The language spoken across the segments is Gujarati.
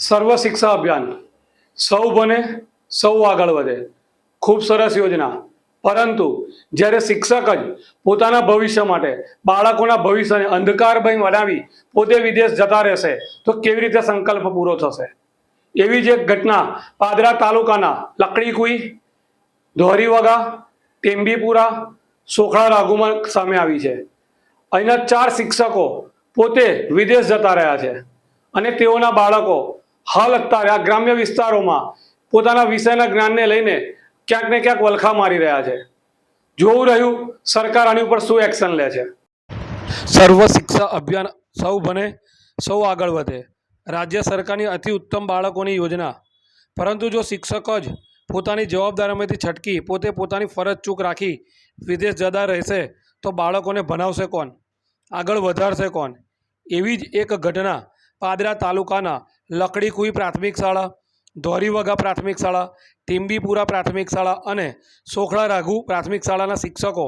સર્વ શિક્ષા અભિયાન. સૌ બને સૌ આગળ વધે. ખૂબ સરસ યોજના. પરંતુ જ્યારે શિક્ષક જ પોતાના ભવિષ્ય માટે, બાળકોના ભવિષ્યને અંધકારમય બનાવી પોતે વિદેશ જતા રહેશે, તો કેવી રીતે સંકલ્પ પૂરો થશે? એવી જ એક ઘટના પાદરા તાલુકાના લકડીકુઈ, ધોરીવગા ટેમ્બીપુરા સોખડા રાઘુમાં સામે આવી છે. અહીંના ચાર શિક્ષકો પોતે વિદેશ જતા રહ્યા છે અને તેઓના બાળકો હાલ અત્યારે આ ગ્રામ્ય વિસ્તારોમાં પોતાના વિષયના જ્ઞાનને લઈને ક્યાંક ને ક્યાંક વલખા મારી રહ્યા છે. જોવું રહ્યું, સરકાર આની ઉપર શું એક્શન લે છે? સર્વ શિક્ષા અભિયાન સૌ બને સૌ આગળ વધે. રાજ્ય સરકારની અતિ ઉત્તમ બાળકોની યોજના. પરંતુ જો શિક્ષક જ પોતાની જવાબદારીમાંથી છટકી, પોતે પોતાની ફરજ ચૂક રાખી વિદેશ જતા રહેશે, તો બાળકોને ભણાવશે કોણ? આગળ વધારશે કોણ? એવી જ એક ઘટના પાદરા તાલુકાના લકડીકુઈ પ્રાથમિક શાળા ધોરીવગા પ્રાથમિક શાળા ટીમ્બીપુરા પ્રાથમિક શાળા અને સોખડા રાઘુ પ્રાથમિક શાળાના શિક્ષકો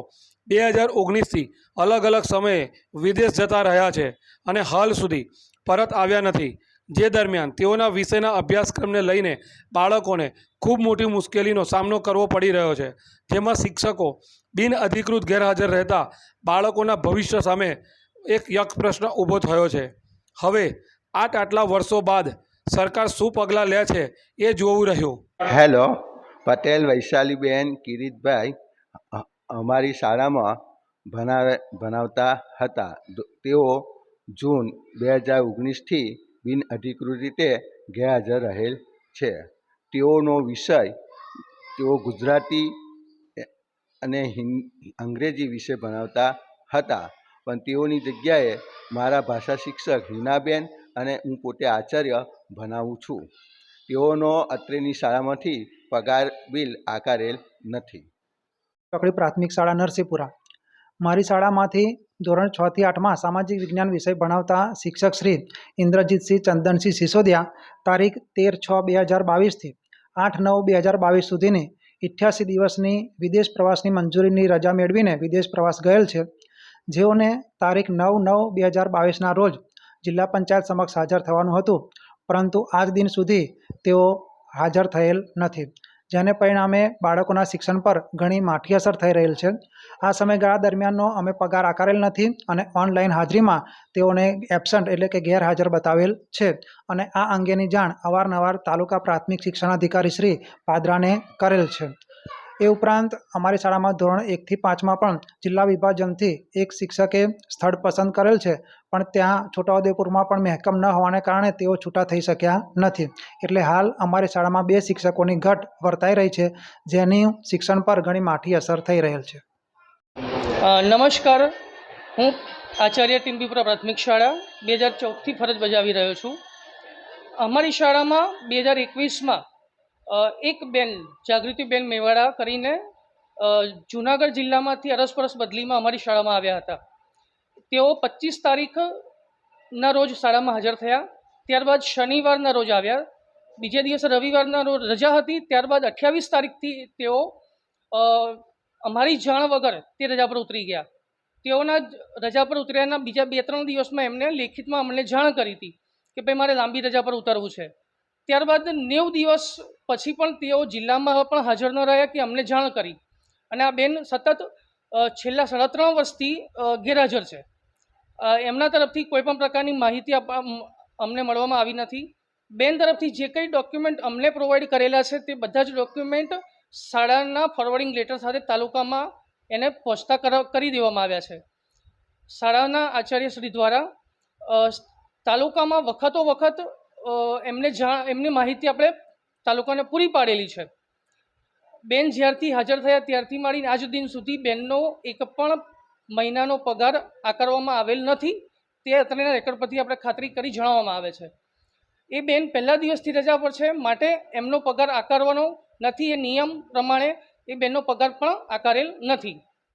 બે હજાર ઓગણીસથી અલગ અલગ સમયે વિદેશ જતા રહ્યા છે અને હાલ સુધી પરત આવ્યા નથી. જે દરમિયાન તેઓના વિષયના અભ્યાસક્રમને લઈને બાળકોને ખૂબ મોટી મુશ્કેલીનો સામનો કરવો પડી રહ્યો છે. જેમાં શિક્ષકો બિન અધિકૃત ગેરહાજર રહેતા બાળકોના ભવિષ્ય સામે એક યક પ્રશ્ન ઊભો થયો છે. હવે આટ આટલા વર્ષો બાદ સરકાર શું પગલાં લે છે એ જોવું રહ્યું. હેલો, પટેલ વૈશાલીબેન, કિરીટભાઈ અમારી શાળામાં ભણાવે, ભણાવતા હતા. તેઓ જૂન બે હજાર ઓગણીસથી બિન અધિકૃત રીતે ગેરહાજર રહેલ છે. તેઓનો વિષય, તેઓ ગુજરાતી અને અંગ્રેજી વિશે ભણાવતા હતા. પણ તેઓની જગ્યાએ મારા ભાષા શિક્ષક હિનાબેન અને હું પોતે આચાર્ય ભણાવું છું. તેઓનો અત્રેની શાળામાંથી પગાર, બિલ આકારેલ નથી. ચોકડી પ્રાથમિક શાળા નરસિંહપુરા. મારી શાળામાંથી ધોરણ છ થી આઠમાં સામાજિક વિજ્ઞાન વિષય ભણાવતા શિક્ષક શ્રી ઇન્દ્રજીતસિંહ ચંદનસિંહ સિસોદિયા તારીખ તેર છ બે હજાર બાવીસથી આઠ નવ બે હજાર બાવીસ સુધીની ઇઠ્યાસી દિવસની વિદેશ પ્રવાસની મંજૂરીની રજા મેળવીને વિદેશ પ્રવાસ ગયેલ છે. જેઓને તારીખ નવ નવ બે હજાર બાવીસના રોજ જિલ્લા પંચાયત સમક્ષ હાજર થવાનું હતું. પરંતુ આજ દિન સુધી તેઓ હાજર થયેલ નથી, જેને પરિણામે બાળકોના શિક્ષણ પર ઘણી માઠી અસર થઈ રહેલ છે. આ સમયગાળા દરમિયાનનો અમે પગાર આકારેલ નથી અને ઓનલાઈન હાજરીમાં તેઓને એબસન્ટ એટલે કે ગેરહાજર બતાવેલ છે અને આ અંગેની જાણ અવારનવાર તાલુકા પ્રાથમિક શિક્ષણાધિકારી શ્રી પાદરાને કરેલ છે. એ ઉપરાંત અમારી શાળામાં ધોરણ એકથી પાંચમાં પણ જિલ્લા વિભાજનથી એક શિક્ષકે સ્થળ પસંદ કરેલ છે, પણ ત્યાં છોટાઉદેપુરમાં પણ મહેકમ ન હોવાને કારણે તેઓ છૂટા થઈ શક્યા નથી. એટલે હાલ અમારી શાળામાં બે શિક્ષકોની ઘટ વર્તાઈ રહી છે, જેની શિક્ષણ પર ઘણી માઠી અસર થઈ રહેલ છે. નમસ્કાર. હું આચાર્ય ટીમ્બીપુરા પ્રાથમિક શાળા બે હજાર ચૌદથી ફરજ બજાવી રહ્યો છું. અમારી શાળામાં બે હજાર એકવીસમાં એક બેન જાગૃતિબેન મેવાડા કરીને જુનાગઢ જિલ્લામાંથી અરસપરસ બદલીમાં અમારી શાળામાં આવ્યા હતા. તેઓ પચીસ તારીખના રોજ શાળામાં હાજર થયા. ત્યારબાદ શનિવારના રોજ આવ્યા. બીજે દિવસે રવિવારના રોજ રજા હતી. ત્યારબાદ અઠ્યાવીસ તારીખથી તેઓ અમારી જાણ વગર તે રજા પર ઉતરી ગયા. તેઓના રજા પર ઉતર્યાના બીજા બે ત્રણ દિવસમાં એમને લેખિતમાં અમને જાણ કરી હતી કે ભાઈ મારે લાંબી રજા પર ઉતરવું છે. ત્યારબાદ નેવ દિવસ પછી પણ તેઓ જિલ્લામાં પણ હાજર ન રહ્યા કે અમને જાણ કરી. અને આ બેન સતત છેલ્લા સાડા ત્રણ વર્ષથી ગેરહાજર છે. એમના તરફથી કોઈ પણ પ્રકારની માહિતી અમને મળવામાં આવી નથી. બેન તરફથી જે કંઈ ડોક્યુમેન્ટ અમને પ્રોવાઈડ કરેલા છે તે બધા જ ડોક્યુમેન્ટ શાળાના ફોરવર્ડિંગ લેટર સાથે તાલુકામાં એને પહોંચતા કર- દેવામાં આવ્યા છે. શાળાના આચાર્યશ્રી દ્વારા તાલુકામાં વખતો વખત એમને જાણ, એમની માહિતી આપણે તાલુકાને પૂરી પાડેલી છે. બેન જ્યારથી હાજર થયા ત્યારથી માંડીને આજ દિન સુધી બેનનો એક પણ મહિનાનો પગાર આકારવામાં આવેલ નથી. તે અત્રેના રેકોર્ડ પરથી આપણે ખાતરી કરી જણાવવામાં આવે છે. એ બેન પહેલા દિવસથી રજા પર છે, માટે એમનો પગાર આકારવાનો નથી. એ નિયમ પ્રમાણે એ બેનનો પગાર પણ આકારેલ નથી.